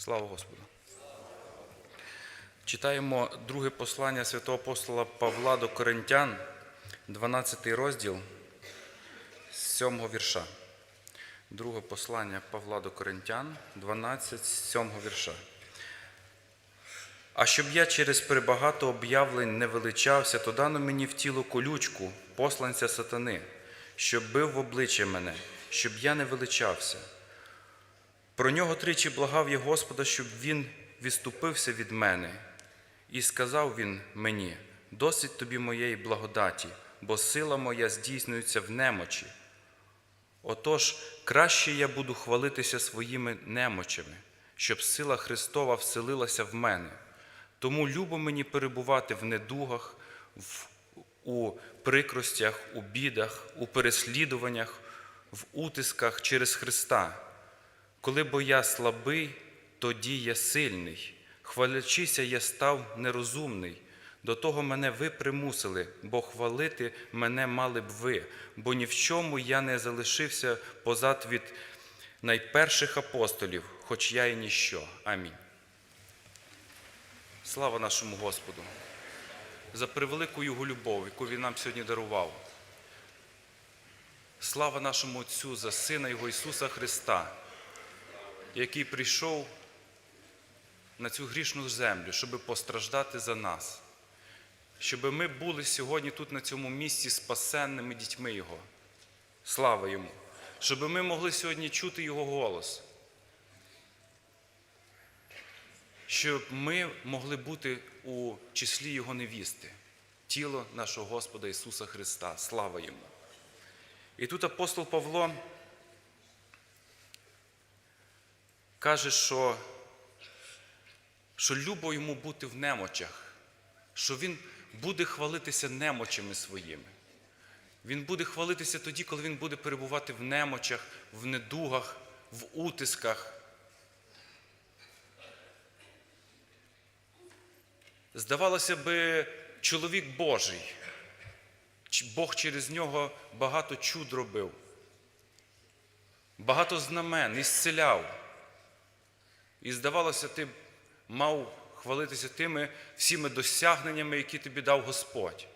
Слава Господу. Читаємо друге послання святого апостола Павла до Коринтян, 12 розділ з 7 вірша. Друге послання Павла до Коринтян, 12 7 вірша. А щоб я через перебагато об'явлень не величався, то дано мені в тіло колючку, посланця сатани, щоб бив в обличчя мене, щоб я не величався. Про нього тричі благав я Господа, щоб він відступився від мене. І сказав він мені: досить тобі моєї благодаті, бо сила моя здійснюється в немочі. Отож, краще я буду хвалитися своїми немочами, щоб сила Христова вселилася в мене. Тому любо мені перебувати в недугах, в, у прикростях, у бідах, у переслідуваннях, в утисках через Христа. Коли бо я слабий, тоді я сильний. Хвалячися, я став нерозумний. До того мене ви примусили, бо хвалити мене мали б ви, бо ні в чому я не залишився позад від найперших апостолів, хоч я і ніщо. Амінь. Слава нашому Господу за превелику Його любов, яку Він нам сьогодні дарував. Слава нашому Отцю за Сина Його Ісуса Христа, який прийшов на цю грішну землю, щоб постраждати за нас, щоб ми були сьогодні тут, на цьому місці, спасенними дітьми Його. Слава Йому! Щоб ми могли сьогодні чути Його голос. Щоб ми могли бути у числі Його невісти, тіло нашого Господа Ісуса Христа. Слава Йому! І тут апостол Павло каже, що, що любо йому бути в немочах, що він буде хвалитися немочами своїми. Він буде хвалитися тоді, коли він буде перебувати в немочах, в недугах, в утисках. Здавалося би, чоловік Божий, Бог через нього багато чуд робив, багато знамен, ісцеляв. І здавалося, ти мав хвалитися тими всіми досягненнями, які тобі дав Господь.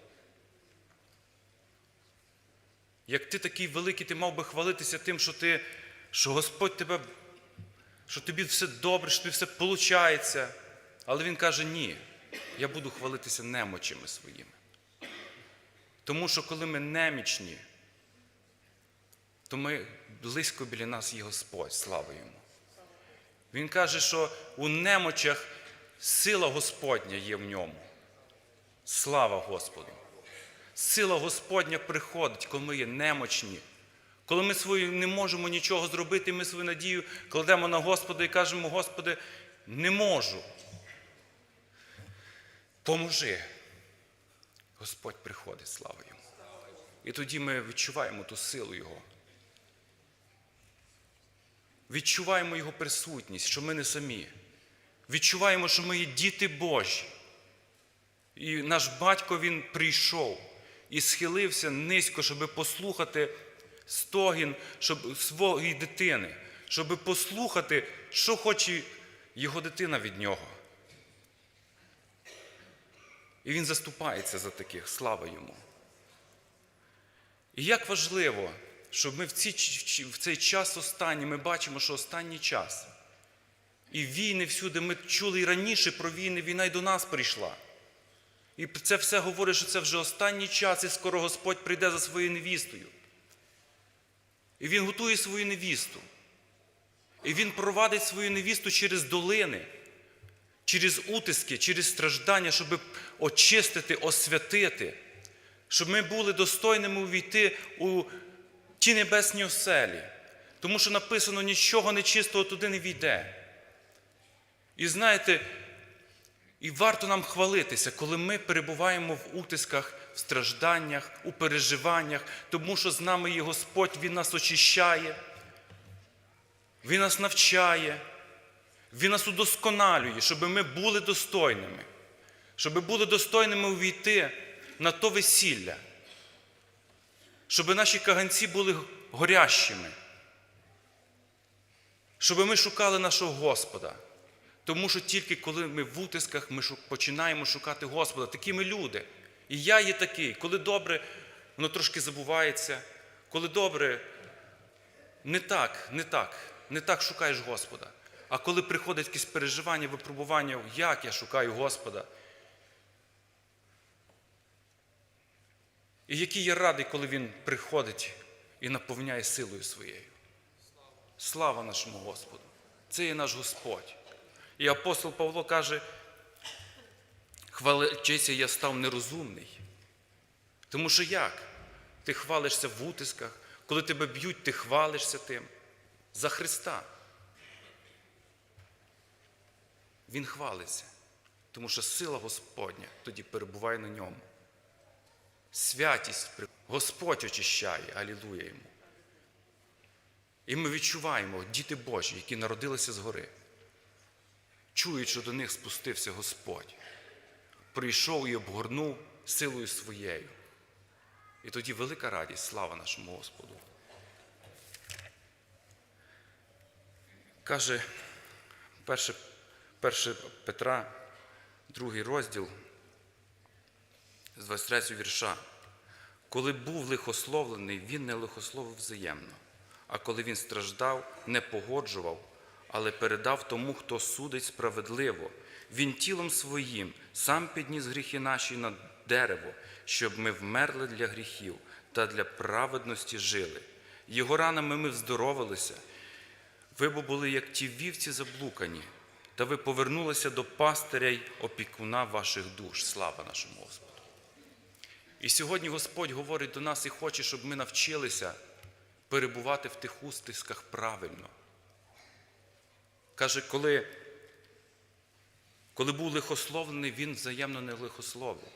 Як ти такий великий, ти мав би хвалитися тим, що ти, що Господь тебе, що тобі все добре, що тобі все виходить. Але Він каже, ні, я буду хвалитися немочами своїми. Тому що коли ми немічні, то ми близько біля нас є Господь, слава йому. Він каже, що у немочах сила Господня є в ньому. Слава Господу! Сила Господня приходить, коли ми є немочні. Коли ми свою не можемо нічого зробити, ми свою надію кладемо на Господа і кажемо, Господи, не можу. Поможи. Господь приходить, слава йому. І тоді ми відчуваємо ту силу Його. Відчуваємо Його присутність, що ми не самі. Відчуваємо, що ми є діти Божі. І наш батько Він прийшов і схилився низько, щоб послухати стогін щоб, своєї дитини, щоб послухати, що хоче його дитина від нього. І він заступається за таких, слава йому. І як важливо, щоб ми в, ці, в цей час останній, ми бачимо, що останній час. І війни всюди, ми чули і раніше про війни, війна й до нас прийшла. І це все говорить, що це вже останній час, і скоро Господь прийде за своєю невістою. І Він готує свою невісту. І Він провадить свою невісту через долини, через утиски, через страждання, щоб очистити, освятити, щоб ми були достойними увійти у ті небесні оселі. Тому що написано, нічого нечистого туди не війде. І знаєте, і варто нам хвалитися, коли ми перебуваємо в утисках, в стражданнях, у переживаннях, тому що з нами є Господь, Він нас очищає, Він нас навчає, Він нас удосконалює, щоб ми були достойними, щоб були достойними увійти на то весілля, щоб наші каганці були горящими, щоб ми шукали нашого Господа. Тому що тільки коли ми в утисках, ми починаємо шукати Господа. Такі ми люди. І я є такий. Коли добре, воно трошки забувається. Коли добре, не так, не так, не так шукаєш Господа. А коли приходить якесь переживання, випробування, як я шукаю Господа. І який я радий, коли Він приходить і наповняє силою своєю. Слава нашому Господу! Це є наш Господь. І апостол Павло каже, хваличися я став нерозумний. Тому що як? Ти хвалишся в утисках, коли тебе б'ють, ти хвалишся тим. За Христа. Він хвалиться, тому що сила Господня тоді перебуває на ньому. Святість Господь очищає, алілуя йому. І ми відчуваємо, діти Божі, які народилися згори, чують, що до них спустився Господь, прийшов і обгорнув силою своєю. І тоді велика радість, слава нашому Господу. Каже 1, 1 Петра, другий розділ з 23 вірша. Коли був лихословлений, він не лихословив взаємно, а коли він страждав, не погоджував, але передав тому, хто судить справедливо. Він тілом своїм сам підніс гріхи наші на дерево, щоб ми вмерли для гріхів та для праведності жили. Його ранами ми вздоровилися. Ви бо були, як ті вівці заблукані, та ви повернулися до пастиря й опікуна ваших душ. Слава нашому Господу. І сьогодні Господь говорить до нас і хоче, щоб ми навчилися перебувати в тих устисках правильно. Каже, коли, коли був лихословлений, він взаємно не лихословив.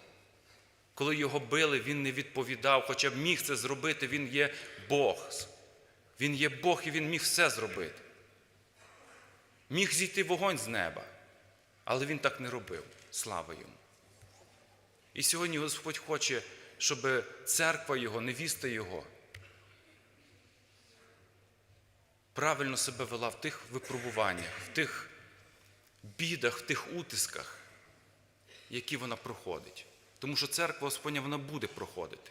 Коли його били, він не відповідав, хоча б міг це зробити, він є Бог. Він є Бог і він міг все зробити. Міг зійти вогонь з неба, але він так не робив. Слава йому. І сьогодні Господь хоче, щоб церква Його, невіста Його, правильно себе вела в тих випробуваннях, в тих бідах, в тих утисках, які вона проходить. Тому що церква Господня вона буде проходити.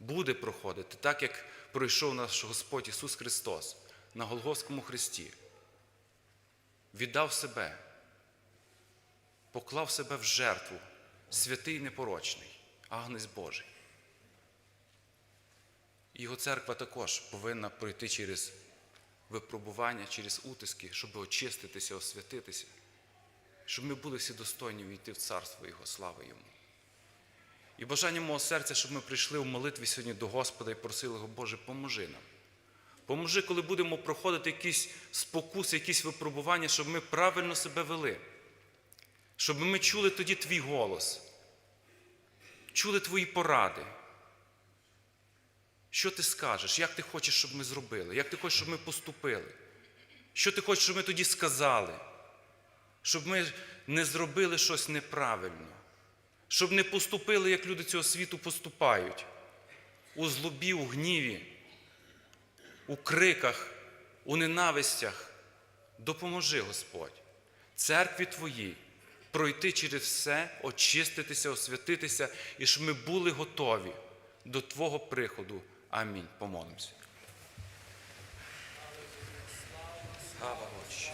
Буде проходити, так як пройшов наш Господь Ісус Христос на Голгофському Христі. Віддав себе, поклав себе в жертву, святий непорочний, агнець Божий. Його церква також повинна пройти через випробування, через утиски, щоб очиститися, освятитися, щоб ми були всі достойні війти в царство Його, слава Йому. І бажання мого серця, щоб ми прийшли в молитві сьогодні до Господа і просили його, Боже, поможи нам. Поможи, коли будемо проходити якісь спокуси, якісь випробування, щоб ми правильно себе вели. Щоб ми чули тоді твій голос, чули твої поради. Що ти скажеш, як ти хочеш, щоб ми зробили, як ти хочеш, щоб ми поступили? Що ти хочеш, щоб ми тоді сказали? Щоб ми не зробили щось неправильно, щоб не поступили, як люди цього світу поступають, у злобі, у гніві, у криках, у ненавистях. Допоможи, Господь, церкві Твоїй пройти через все, очиститися, освятитися, і щоб ми були готові до Твого приходу. Амінь. Помолимося. Слава Отче,